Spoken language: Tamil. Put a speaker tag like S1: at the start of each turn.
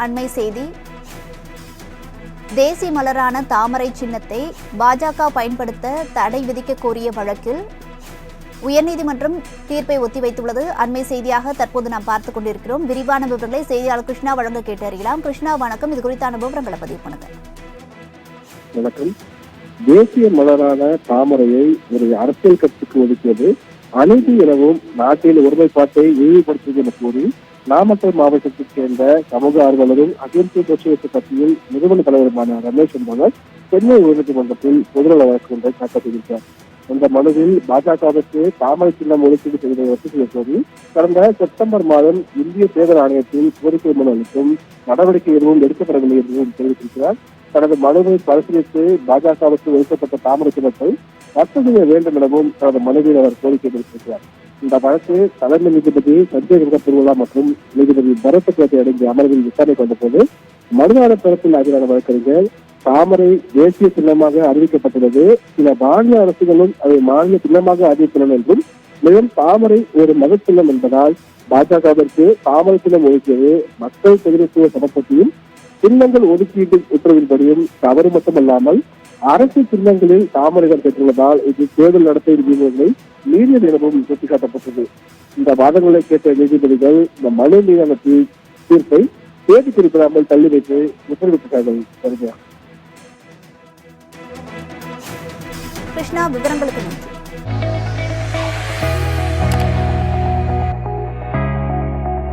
S1: அண்மை செய்தி. தேசிய மலரான தாமரை சின்னத்தை பாஜக பயன்படுத்த தடை விதிக்க கோரிய வழக்கில் உயர்நீதிமன்றம் தீர்ப்பை ஒத்திவைத்துள்ளது. அண்மை செய்தியாக தற்போது நாம் பார்த்துக் கொண்டிருக்கிறோம். விரிவான விவரங்களை செய்தியாளர் கிருஷ்ணா வழங்க கேட்டறியலாம். கிருஷ்ணா வணக்கம். இது குறித்தான விவரங்களை பதிவு பண்ணுங்க.
S2: வணக்கம். தேசிய மலரான தாமரையை ஒரு அரசியல் கட்சிக்கு ஒதுக்கியது அநீதி எனவும் நாட்டில் ஒருமைப்பாட்டை இழிவுபடுத்தியது என கூறி நாமக்கல் மாவட்டத்தைச் சேர்ந்த சமூக ஆர்வலரும் அகிம்சை சோசியலிச கட்சியின் நிறுவன தலைவருமான ரமேஷ் என்பவர் சென்னை உயர்நீதிமன்றத்தில் பொதுநல வழக்கு ஒன்றை தாக்கல் இந்த மனுவில் பாஜகவிற்கு தாமரை சின்னம் ஒதுக்கீடு செய்வதை ரத்து செய்ய கோரி கடந்த செப்டம்பர் மாதம் இந்திய தேர்தல் ஆணையத்தில் கோரிக்கை மனு அளித்தும் நடவடிக்கை எதுவும் எடுக்கப்படவில்லை என்றும் தெரிவித்திருக்கிறார். தனது மனுவை பரிசீலித்து பாஜகவுக்கு ஒதுக்கப்பட்ட தாமரை சின்னத்தை ரத்து செய்ய வேண்டும் எனவும் தனது மனுவில் அவர் கோரிக்கை விடுத்திருக்கிறார். இந்த வழக்கு தலைமை நீதிபதி சஞ்சய் வெங்கட் திருவிழா மற்றும் நீதிபதி பரத் சக்கரவர்த்தி அடங்கிய அமர்வில் விசாரணை வந்தபோது மனுதாரர் தரப்பில் ஆஜரான வழக்கறிஞர் தாமரை தேசிய சின்னமாக அறிவிக்கப்பட்டுள்ளது. சில மாநில அரசுகளும் அதை மாநில சின்னமாக அறிவித்துள்ளன என்றும் மேலும் தாமரை ஒரு மத சின்னம் என்பதால் பாஜகவிற்கு தாமரை சின்னம் ஒதுக்கியது மக்கள் பிரதிநிதித்துவ சமப்பட்டியும் சின்னங்கள் ஒதுக்கீட்டு உத்தரவின்படியும் தவறு மட்டுமல்லாமல் அரசு சின்னங்களில் தாமரைகள் பெற்றுள்ளதால் இது தேர்தல் நடத்தை விதிமுறைகளை மீறியது எனவும் சுட்டிக்காட்டப்பட்டது. இந்த வாதங்களை கேட்ட நீதிபதிகள் இந்த மனு மீதான தீர்ப்பை தேதி குறிப்பிடாமல் தள்ளி வைத்து உத்தரவிட்டிருக்கார்கள்
S1: கிருஷ்ணா விவரங்களுக்கு நன்றி.